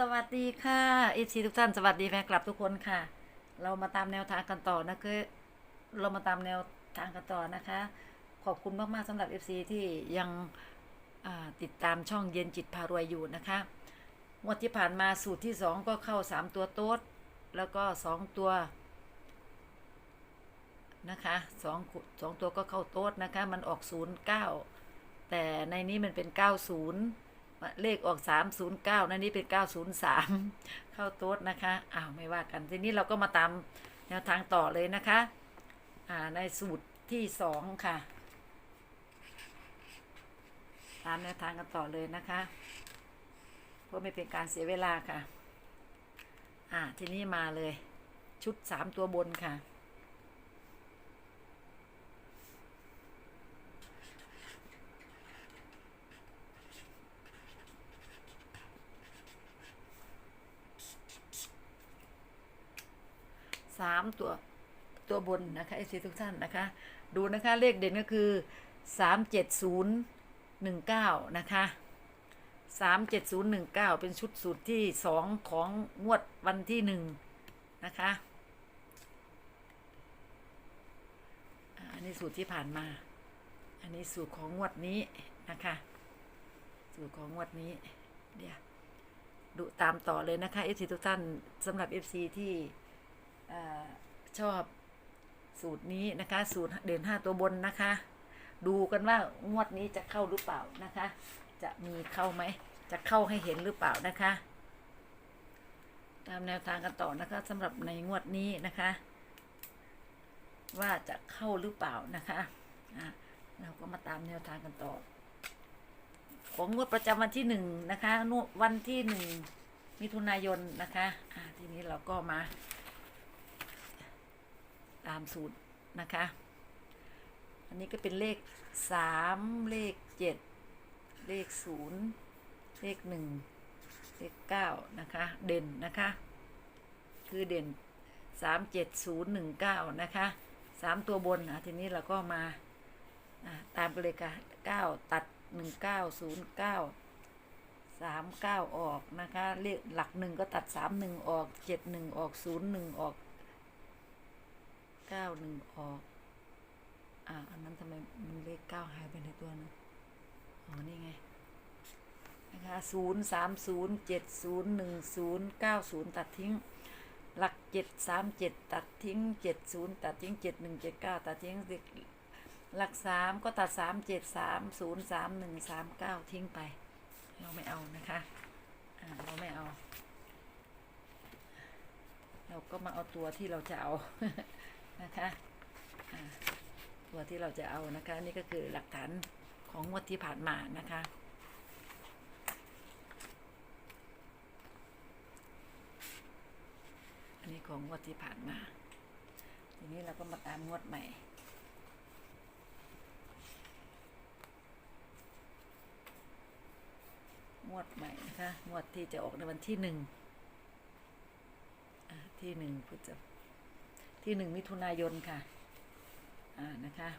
สวัสดีค่ะเอซีทุกท่าน สวัสดีแฟนคลับทุกคนค่ะ เรามาตามแนวทางกันต่อนะคือเรามาตามแนวทางกันต่อนะคะ ขอบคุณมากๆสำหรับ FC ที่ยังติดตามช่องเย็นจิตพารวยอยู่นะคะงวดที่ผ่านมาสูตรที่ 2 ก็เข้า 3 ตัวโต๊ดแล้วก็ 2 ตัวนะคะสองสองตัวก็เข้าโต๊ดนะคะ มันออก 09 แต่ในนี้มันเป็น 90 เลขออก 309นั่นนี่เป็น 903 เข้าโต๊ดนะคะอ้าวไม่ว่ากันทีนี้เราก็มาตามแนวทางต่อเลยนะคะอ่าในสูตรที่ 2 ค่ะ ตามแนวทางกันต่อเลยนะคะเพื่อไม่เป็นการเสียเวลาค่ะ อ่าทีนี้มาเลยชุด 3 ตัวบนค่ะ สามตัวตัวบนนะคะไอซีทุกท่านนะคะ ดูนะคะเลขเด่นก็คือสามเจ็ดศูนย์หนึ่งเก้านะคะสามเจ็ดศูนย์หนึ่งเก้าเป็นชุดสูตรที่สองของงวดวันที่หนึ่งนะคะอันนี้สูตรที่ผ่านมา อันนี้สูตรของงวดนี้นะคะ สูตรของงวดนี้เดี๋ยวดูตามต่อเลยนะคะ FC ทุกท่านสำหรับ FC ที่ ชอบสูตรนี้นะคะ สูตรเด่นห้าตัวบนนะคะ ดูกันว่างวดนี้จะเข้าหรือเปล่านะคะ จะมีเข้าไหม จะเข้าให้เห็นหรือเปล่านะคะ ตามแนวทางกันต่อนะคะสำหรับในงวดนี้นะคะ ว่าจะเข้าหรือเปล่านะคะะเราก็มาตามแนวทางกันต่อ ของงวดประจำวันที่หนึ่งนะคะวันที่หนึ่งมิถุนายนนะคะะทีนี้เราก็มา ตามสูตรนะคะ อันนี้ก็เป็นเลขสามเลขเจ็ดเลขศูนย์เลขหนึ่งเลขเก้านะคะ เด่นนะคะ คือเด่นสามเจ็ดศูนย์หนึ่งเก้านะคะสามตัวบนอะทีนี้เราก็มาตามไปเลยค่ะเก้าตัดหนึ่งเก้าศูนย์เก้าสามเก้าออกนะคะเลขหลักหนึ่งก็ตัดสามหนึ่งออกเจ็ดหนึ่งออกศูนย์หนึ่งออก เก้าหนึ่งออกอ่าอันนั้นทำไมมันเลขเก้าหายไปในตัวนึงอ๋อนี่ไงนะคะศูนย์สามศูนย์เจ็ดศูนย์หนึ่งศูนย์เก้าศูนย์ตัดทิ้ง หลักเจ็ดสามเจ็ดตัดทิ้งเจ็ดศูนย์ตัดทิ้งเจ็ดหนึ่งเจ็ดเก้าตัดทิ้งหลักสามก็ตัดสามเจ็ดสามศูนย์สามหนึ่งสามเก้าทิ้งไป เราไม่เอานะคะอ่าเราไม่เอา เราก็มาเอาตัวที่เราจะเอา นะคะตัวที่เราจะเอานะคะ นี่ก็คือหลักฐานของงวดที่ผ่านมานะคะอันนี้ของงวดที่ผ่านมา ทีนี้เราก็มาตามงวดใหม่ งวดใหม่นะคะ งวดที่จะออกในวันที่หนึ่งที่หนึ่งพฤษภ ที่หนึ่งมิถุนายนค่ะ อ่านะคะ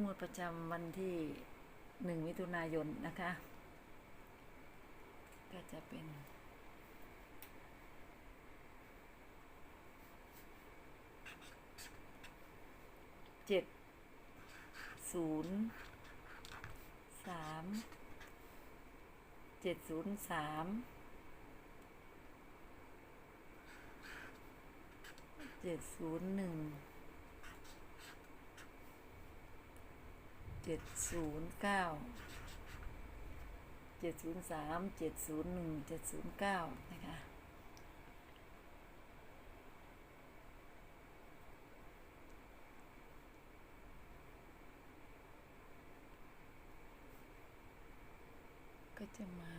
งวดประจำวันที่หนึ่งมิถุนายนนะคะ ก็จะเป็น เจ็ดศูนย์สามเจ็ดศูนย์สามเจ็ดศูนย์หนึ่งเจ็ดศูนย์เก้าเจ็ดศูนย์สามเจ็ดศูนย์หนึ่งเจ็ดศูนย์เก้านะคะ จะมา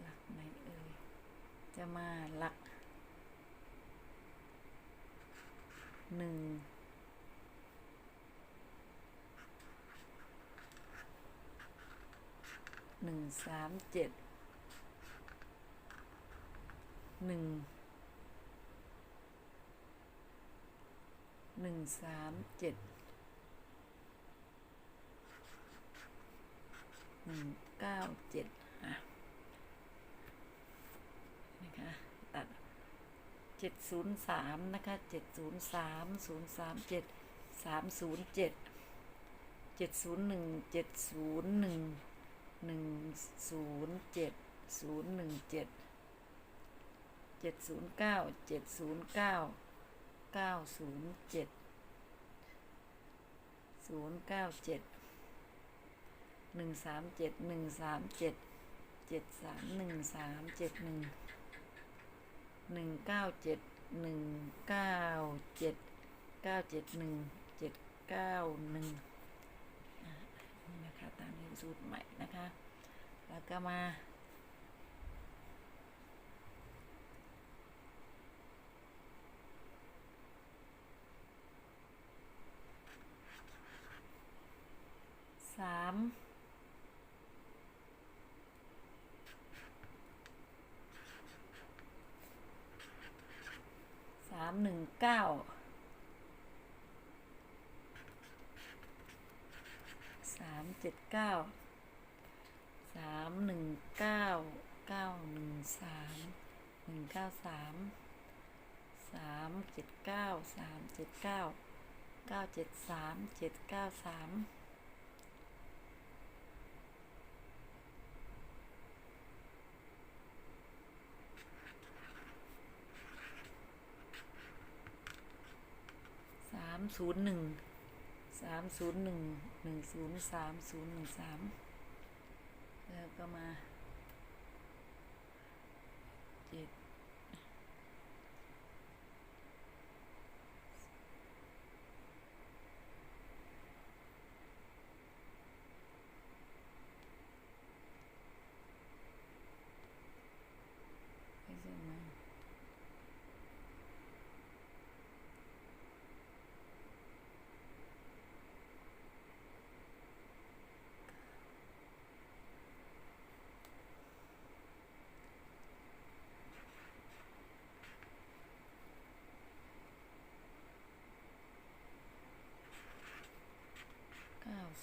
หลักไหนเอ่ย จะมาหลักหนึ่งหนึ่งสามเจ็ดหนึ่งหนึ่งสามเจ็ด หนึ่งเก้าเจ็ดอะนะคะตัดเจ็ดศูนย์สามนะคะเจ็ดศูนย์สามศูนย์สามเจ็ดสามศูนย์เจ็ดเจ็ดศูนย์หนึ่งเจ็ดศูนย์หนึ่งหนึ่งศูนย์เจ็ดศูนย์หนึ่งเจ็ดเจ็ดศูนย์เก้าเจ็ดศูนย์เก้าเก้าศูนย์เจ็ดศูนย์เก้าเจ็ด หนึ่งสามเจ็ดหนึ่งสามเจ็ดเจ็ดสามหนึ่งสามเจ็ดหนึ่งหนึ่งเก้าเจ็ดหนึ่งเก้าเจ็ดเก้าเจ็ดหนึ่งเจ็ดเก้าหนึ่งนี่นะคะตามนี้สูตรใหม่นะคะ แล้วก็มา สามสาม หนึ่งเก้าสามเจ็ดเก้าสามหนึ่งเก้าเก้าหนึ่งสามหนึ่งเก้าสามสามเจ็ดเก้าสามเจ็ดเก้าเก้าเจ็ดสามเจ็ดเก้าสาม ศูนย์หนึ่งสามศูนย์หนึ่งหนึ่งศูนย์สามศูนย์หนึ่งสามแล้วก็มาเจ็ด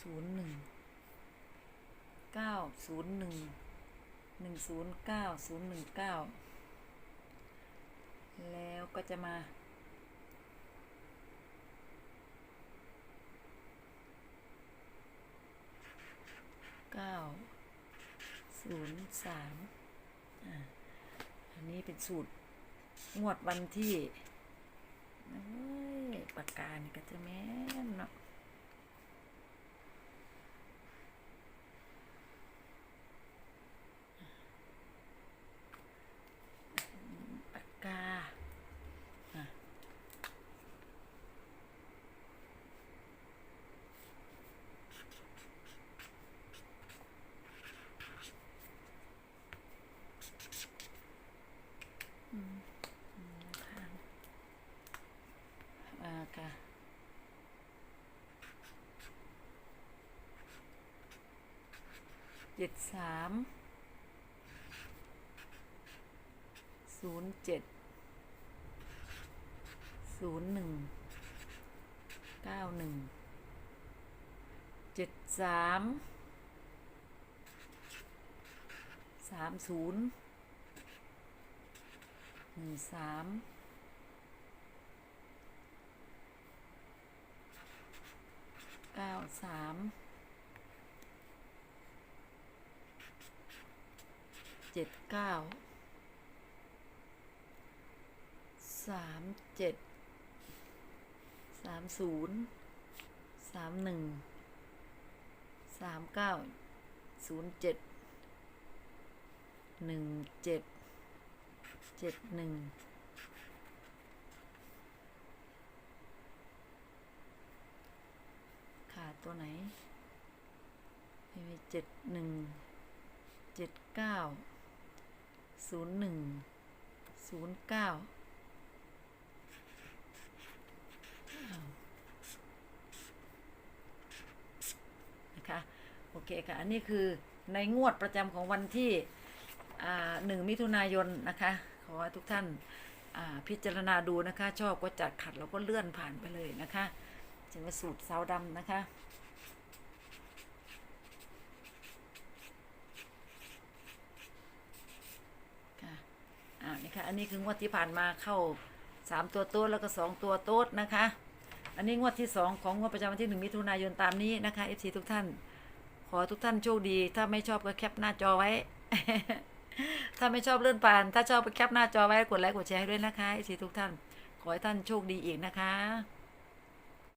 ศูนย์หนึ่งเก้าศูนย์หนึ่งหนึ่งศูนย์เก้าศูนย์หนึ่งเก้าแล้วก็จะมาเก้าศูนย์สามอันนี้เป็นสูตร งวดวันที่ปากกานี่ก็จะแม่นเนาะ ปากกาอะอืมอืมข้างอ่าค่ะเจ็ดสามศูนย์เจ็ดศูนย์หนึ่งเก้าหนึ่งเจ็ดสามสามศูนย์หนึ่งสามเก้าสาม เจ็ดเก้าสามเจ็ดสามศูนย์สามหนึ่งสามเก้าศูนย์เจ็ดหนึ่งเจ็ดเจ็ดหนึ่งขาดตัวไหนมีเจ็ดหนึ่งเจ็ดเก้า ศูนย์หนึ่งศูนย์เก้านะคะโอเคค่ะ อันนี้คือในงวดประจำของวันที่อ่าหนึ่งมิถุนายนนะคะ ขอให้ทุกท่านอ่าพิจารณาดูนะคะ ชอบก็จัดขัดแล้วก็เลื่อนผ่านไปเลยนะคะจึงว่าสูตรสาวดำนะคะอ่านี่ ค่ะ อันนี้คืองวดที่ผ่านมาเข้าสามตัวโต๊ดแล้วก็สองตัวโต๊ดนะคะ อันนี้งวดที่สองของงวดประจำวันที่หนึ่งมิถุนายนตามนี้นะคะเอฟซีทุกท่าน ขอทุกท่านโชคดี ถ้าไม่ชอบก็แคปหน้าจอไว้ ถ้าไม่ชอบเลื่อนผ่าน ถ้าชอบไปแคปหน้าจอไว้กดไลค์กดแชร์ให้ด้วยนะคะเอฟซีทุกท่าน ขอให้ท่านโชคดีอีกนะคะ